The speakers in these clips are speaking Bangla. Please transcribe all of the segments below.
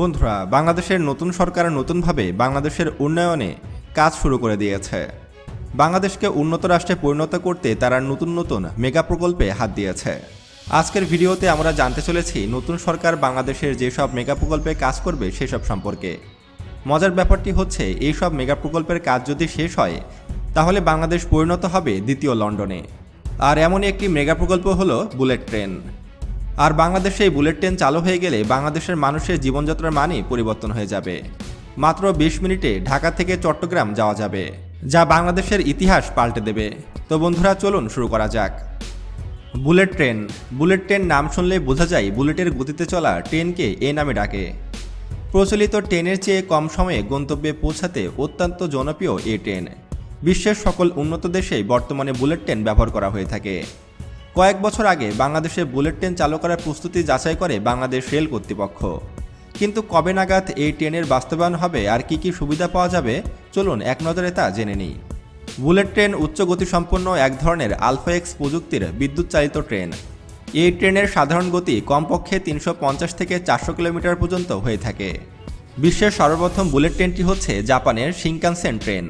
বন্ধুরা, বাংলাদেশের নতুন সরকার নতুনভাবে বাংলাদেশের উন্নয়নে কাজ শুরু করে দিয়েছে। বাংলাদেশকে উন্নত রাষ্ট্রে পরিণত করতে তারা নতুন নতুন মেগা প্রকল্পে হাত দিয়েছে। আজকের ভিডিওতে আমরা জানতে চলেছি নতুন সরকার বাংলাদেশের যেসব মেগা প্রকল্পে কাজ করবে সেসব সম্পর্কে। মজার ব্যাপারটি হচ্ছে এই সব মেগা প্রকল্পের কাজ যদি শেষ হয়, তাহলে বাংলাদেশ পরিণত হবে দ্বিতীয় লন্ডনে। আর এমনই একটি মেগা প্রকল্প হলো বুলেট ট্রেন। আর বাংলাদেশে এই বুলেট ট্রেন চালু হয়ে গেলে বাংলাদেশের মানুষের জীবনযাত্রার মানই পরিবর্তন হয়ে যাবে। মাত্র বিশ মিনিটে ঢাকা থেকে চট্টগ্রাম যাওয়া যাবে, যা বাংলাদেশের ইতিহাস পাল্টে দেবে। তো বন্ধুরা, চলুন শুরু করা যাক। বুলেট ট্রেন বুলেট ট্রেন নাম শুনলে বোঝা যায় বুলেটের গতিতে চলা ট্রেনকে এ নামে ডাকে। প্রচলিত ট্রেনের চেয়ে কম সময়ে গন্তব্যে পৌঁছাতে অত্যন্ত জনপ্রিয় এই ট্রেন। বিশ্বের সকল উন্নত দেশেই বর্তমানে বুলেট ট্রেন ব্যবহার করা হয়ে থাকে। কয়েক বছর আগে বাংলাদেশে বুলেট ট্রেন চালু করার প্রস্তুতি যাচাই করে বাংলাদেশ রেল কর্তৃপক্ষ। কিন্তু কবে নাগাদ এই ট্রেনের বাস্তবায়ন হবে আর কি কি সুবিধা পাওয়া যাবে, চলুন এক নজরে তা জেনে নিই। বুলেট ট্রেন উচ্চ গতিসম্পন্ন এক ধরনের আলফা এক্স প্রযুক্তির বিদ্যুৎ চালিত ট্রেন। এই ট্রেনের সাধারণ গতি কমপক্ষে তিনশো পঞ্চাশ থেকে চারশো কিলোমিটার পর্যন্ত হয়ে থাকে। বিশ্বের সর্বপ্রথম বুলেট ট্রেনটি হচ্ছে জাপানের শিনকানসেন ট্রেন।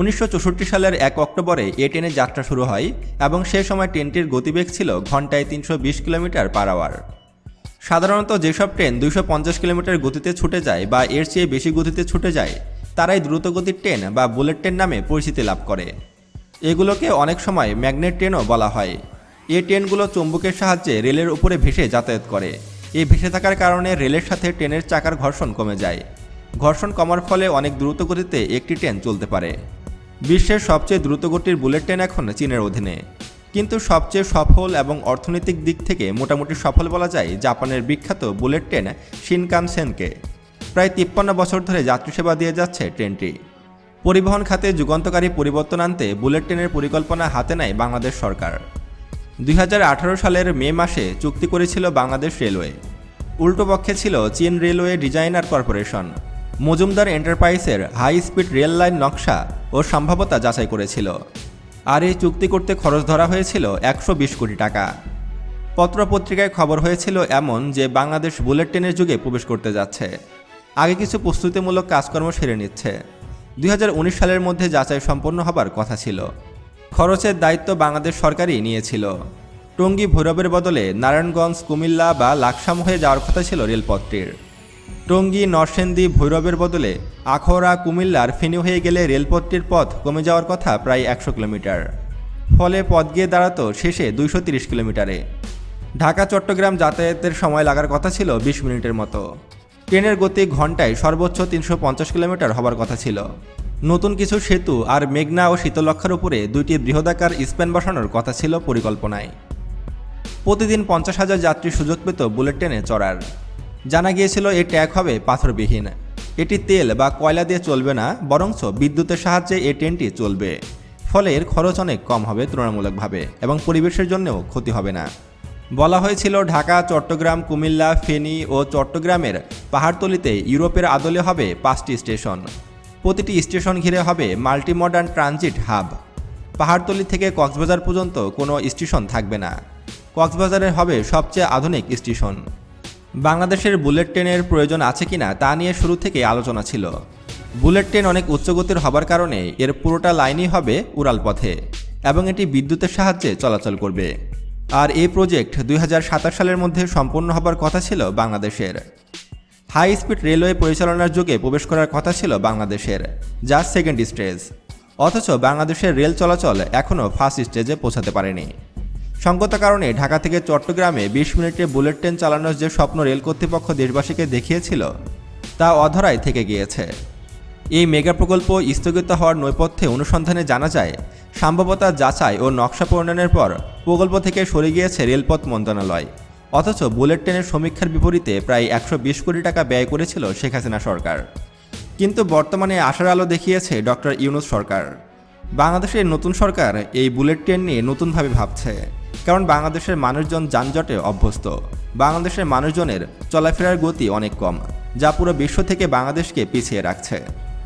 উনিশশো চৌষট্টি সালের এক অক্টোবরে এ ট্রেনের যাত্রা শুরু হয় এবং সে সময় ট্রেনটির গতিবেগ ছিল ঘন্টায় তিনশো বিশ কিলোমিটার পার আওয়ার। সাধারণত যেসব ট্রেন দুইশো পঞ্চাশ কিলোমিটার গতিতে ছুটে যায় বা এর চেয়ে বেশি গতিতে ছুটে যায়, তারাই দ্রুতগতির ট্রেন বা বুলেট ট্রেন নামে পরিচিতি লাভ করে। এগুলোকে অনেক সময় ম্যাগনেট ট্রেনও বলা হয়। এ ট্রেনগুলো চুম্বকের সাহায্যে রেলের উপরে ভেসে যাতায়াত করে। এই ভেসে থাকার কারণে রেলের সাথে ট্রেনের চাকার ঘর্ষণ কমে যায়। ঘর্ষণ কমার ফলে অনেক দ্রুত গতিতে একটি ট্রেন চলতে পারে। বিশ্বের সবচেয়ে দ্রুতগতির বুলেট ট্রেন এখন চীনের অধীনে। কিন্তু সবচেয়ে সফল এবং অর্থনৈতিক দিক থেকে মোটামুটি সফল বলা যায় জাপানের বিখ্যাত বুলেট ট্রেন শিনকানসেনকে প্রায় তিপ্পান্ন বছর ধরে যাত্রী সেবা দিয়ে যাচ্ছে ট্রেনটি। পরিবহন খাতে যুগান্তকারী পরিবর্তন আনতে বুলেট ট্রেনের পরিকল্পনা হাতে নেয় বাংলাদেশ সরকার। দুই হাজার আঠারো সালের মে মাসে চুক্তি করেছিল বাংলাদেশ রেলওয়ে। উল্টো পক্ষে ছিল চীন রেলওয়ে ডিজাইনার কর্পোরেশন। মজুমদার এন্টারপ্রাইজের হাই স্পিড রেল লাইন নকশা ও সম্ভাব্যতা যাচাই করেছিল। আর এই চুক্তি করতে খরচ ধরা হয়েছিল একশো বিশ কোটি টাকা। পত্রপত্রিকায় খবর হয়েছিল এমন যে, বাংলাদেশ বুলেট ট্রেনের যুগে প্রবেশ করতে যাচ্ছে। আগে কিছু প্রস্তুতিমূলক কাজকর্ম সেরে নিচ্ছে। দুই হাজার উনিশ সালের মধ্যে যাচাই সম্পন্ন হবার কথা ছিল। খরচের দায়িত্ব বাংলাদেশ সরকারই নিয়েছিল। টঙ্গী ভৈরবের বদলে নারায়ণগঞ্জ, কুমিল্লা বা লাকসাম হয়ে যাওয়ার কথা ছিল রেলপথটির। টঙ্গী নরসেন্দি ভৈরবের বদলে আখড়া কুমিল্লার ফেনী হয়ে গেলে রেলপথটির পথ কমে যাওয়ার কথা প্রায় একশো কিলোমিটার। ফলে পথ গিয়ে দাঁড়াতো শেষে দুইশো তিরিশ কিলোমিটারে। ঢাকা চট্টগ্রাম যাতায়াতের সময় লাগার কথা ছিল বিশ মিনিটের মতো। ট্রেনের গতি ঘন্টায় সর্বোচ্চ তিনশো পঞ্চাশ কিলোমিটার হবার কথা ছিল। নতুন কিছু সেতু আর মেঘনা ও শীতলক্ষার উপরে দুইটি বৃহদাকার স্প্যান বসানোর কথা ছিল পরিকল্পনায়। প্রতিদিন পঞ্চাশ হাজার যাত্রী সুযোগ পেত বুলেট ট্রেনে চড়ার। জানা গিয়েছিল এই ট্র্যাক হবে পাথরবিহীন। এটি তেল বা কয়লা দিয়ে চলবে না, বরঞ্চ বিদ্যুতের সাহায্যে এই ট্রেনটি চলবে। ফলে এর খরচ অনেক কম হবে তুলনামূলকভাবে এবং পরিবেশের জন্যও ক্ষতি হবে না। বলা হয়েছিল, ঢাকা, চট্টগ্রাম, কুমিল্লা, ফেনী ও চট্টগ্রামের পাহাড়তলিতে ইউরোপের আদলে হবে পাঁচটি স্টেশন। প্রতিটি স্টেশন ঘিরে হবে multi modern transit hub. Pahartali থেকে কক্সবাজার পর্যন্ত কোনো স্টেশন থাকবে না। কক্সবাজারের হবে সবচেয়ে আধুনিক স্টেশন। বাংলাদেশের বুলেট ট্রেনের প্রয়োজন আছে কিনা তা নিয়ে শুরু থেকে আলোচনা ছিল। বুলেট ট্রেন অনেক উচ্চগতির হবার কারণে এর পুরোটা লাইনই হবে উড়াল পথে এবং এটি বিদ্যুতের সাহায্যে চলাচল করবে। আর এই প্রজেক্ট দুই হাজার সাতাশ সালের মধ্যে সম্পূর্ণ হবার কথা ছিল বাংলাদেশের। হাই স্পিড রেলওয়ে পরিচালনার যুগে প্রবেশ করার কথা ছিল বাংলাদেশের, যা সেকেন্ড স্টেজ। অথচ বাংলাদেশের রেল চলাচল এখনও ফার্স্ট স্টেজে পৌঁছাতে পারেনি। সঙ্গত কারণে ঢাকা থেকে চট্টগ্রামে বিশ মিনিটে বুলেট ট্রেন চালানোর যে স্বপ্ন রেল কর্তৃপক্ষ দেশবাসীকে দেখিয়েছিল, তা অধরায় থেকে গিয়েছে। এই মেগা প্রকল্প স্থগিত হওয়ার নৈপথ্যে অনুসন্ধানে জানা যায় সম্ভাব্যতা যাচাই ও নকশা প্রণয়নের পর প্রকল্প থেকে সরে গিয়েছে রেলপথ মন্ত্রণালয়। অথচ বুলেট ট্রেনের সমীক্ষার বিপরীতে প্রায় একশো বিশ কোটি টাকা ব্যয় করেছিল শেখ হাসিনা সরকার। কিন্তু বর্তমানে আশার আলো দেখিয়েছে ডক্টর ইউনুস সরকার। বাংলাদেশের নতুন সরকার এই বুলেট ট্রেন নিয়ে নতুনভাবে ভাবছে। কারণ বাংলাদেশের মানুষজন যানজটে অভ্যস্ত। বাংলাদেশের মানুষজনের চলাফেরার গতি অনেক কম, যা পুরো বিশ্ব থেকে বাংলাদেশকে পিছিয়ে রাখছে।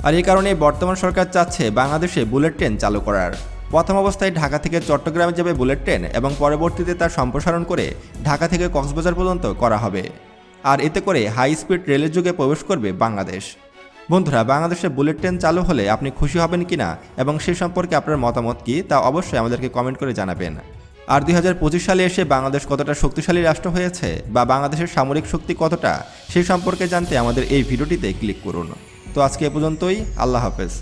আর এই কারণে বর্তমান সরকার চাচ্ছে বাংলাদেশে বুলেট ট্রেন চালু করার। প্রথম অবস্থায় ঢাকা থেকে চট্টগ্রামে যাবে বুলেট ট্রেন এবং পরবর্তীতে তার সম্প্রসারণ করে ঢাকা থেকে কক্সবাজার পর্যন্ত করা হবে। আর এতে করে হাই স্পিড রেলের যুগে প্রবেশ করবে বাংলাদেশ। বন্ধুরা, বাংলাদেশে বুলেট ট্রেন চালু হলে আপনি খুশি হবেন কি না এবং সে সম্পর্কে আপনার মতামত কী তা অবশ্যই আমাদেরকে কমেন্ট করে জানাবেন। আর দুই হাজার পঁচিশ সালে এসে বাংলাদেশ কতটা শক্তিশালী রাষ্ট্র হয়েছে বা বাংলাদেশের সামরিক শক্তি কতটা, সে সম্পর্কে জানতে আমাদের এই ভিডিওটিতে ক্লিক করুন। তো আজকে এ পর্যন্তই, আল্লাহ হাফেজ।